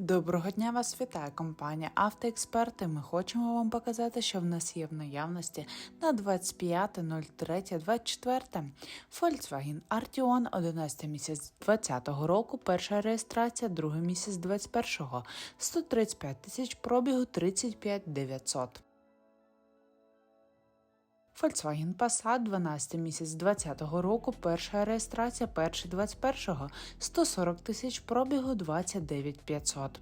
Доброго дня вас вітає компанія Автоексперти. Ми хочемо вам показати, що в нас є в наявності на 25.03.24 Volkswagen Arteon 11 місяць 2020 року, перша реєстрація, другий місяць 21-го, 135 тисяч пробігу 35 900. Volkswagen Passat 12 місяць 2020 року, перша реєстрація, перший 21-го, 140 тисяч пробігу 29 500.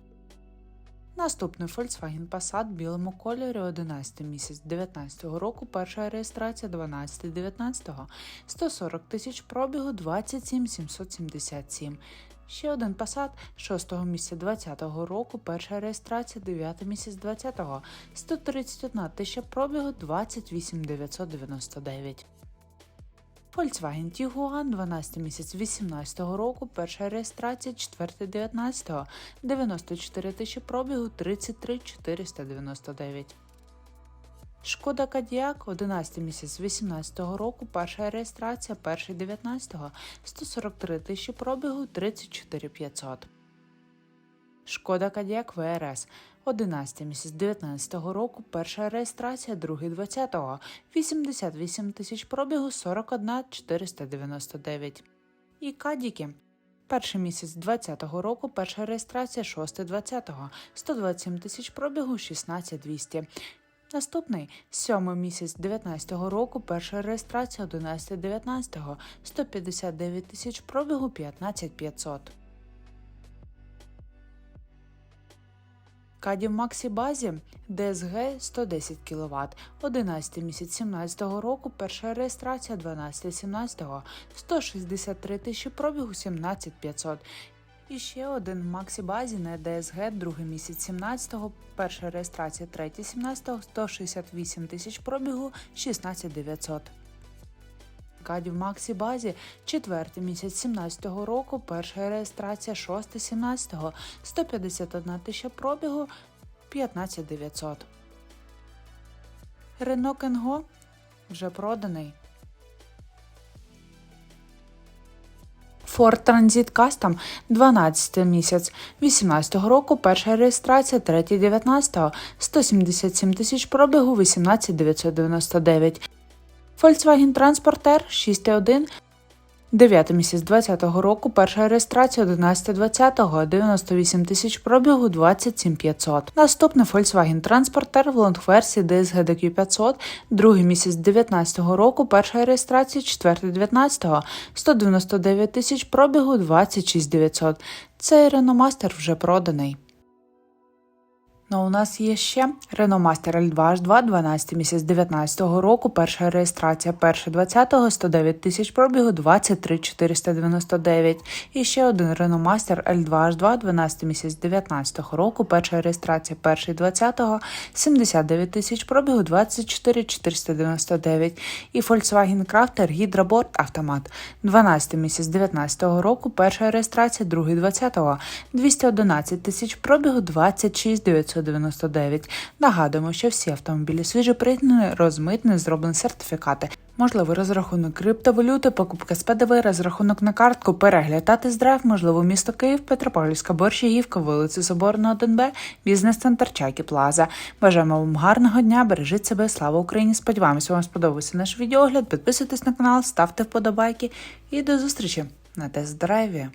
Наступний Volkswagen Passat в білому кольорі 11 місяць 19 року, перша реєстрація 12 19 140 тисяч пробігу 27 777. Ще один Passat 6 місяця 20 року, перша реєстрація 9 місяць 20 131 тисяча пробігу 28 999. Volkswagen Tiguan 12 місяць 18 року, перша реєстрація 4 19 94 тисячі пробігу 33 499. Шкода Кадіак 11 місяць 18 року, перша реєстрація, перший 19 143 тисячі пробігу 34 500. Шкода Кадіак ВРС 11 місяць 19 року, перша реєстрація, другий 20 88 тисяч пробігу 41 499. І Кадіки Перший місяць 20 року, перша реєстрація 6 20 127 тисяч пробігу 16 200. Наступний сьомий місяць 19-го року, перша реєстрація 11 19 159 тисяч пробігу 15 500. Каді Максі базі ДСГ 110 кВт, 11 місяць 17 року, перша реєстрація 12 17 163 тисячі пробігу 17 500. І ще один Максі базі на ДСГ, другий місяць 17-го, перша реєстрація 3 17 168 тисяч пробігу 16 900. Каді в Максі базі, четвертий місяць 17-го року, перша реєстрація 6 17-го, 151 тисяча пробігу 15 900. Рено Кенго вже проданий. Ford Transit Custom 12 місяць 18 року, перша реєстрація 3 19 177 тисяч пробігу 18 999. Volkswagen Transporter 6.1 9 місяць 20 року, перша реєстрація 11 20 98 тисяч пробігу 27 500. Наступний Volkswagen Transporter в лонгверсії DSG DQ 500, другий місяць 19 року, перша реєстрація 4 19 199 тисяч пробігу 26 900. Цей Renault Master вже проданий. Ну, у нас є ще Renault Master L2 H2, 12 місяць 19 року, перша реєстрація, перша 20-го, 109 тисяч пробігу, 23 499. І ще один Renault Master L2 H2, 12 місяць 19 року, перша реєстрація, перший 20-го, 79 тисяч пробігу, 24 499. І Volkswagen Crafter Hydraboard Автомат, 12 місяць 19 року, перша реєстрація, другий 20-го, 211 тисяч пробігу, 26 999. 999. Нагадуємо, що всі автомобілі свіжопригнані, розмитні, зроблені сертифікати. Можливий розрахунок криптовалюти, покупка з ПДВ, розрахунок на картку, перегляд та тест-драйв, можливо, місто Київ, Петропавлівська, Борщагівка, вулиця Соборна, 1Б, бізнес-центр Чайки Плаза. Бажаємо вам гарного дня, бережіть себе, слава Україні! Сподіваємося, вам сподобався наш відеогляд. Підписуйтесь на канал, ставте вподобайки і до зустрічі на тест-драйві.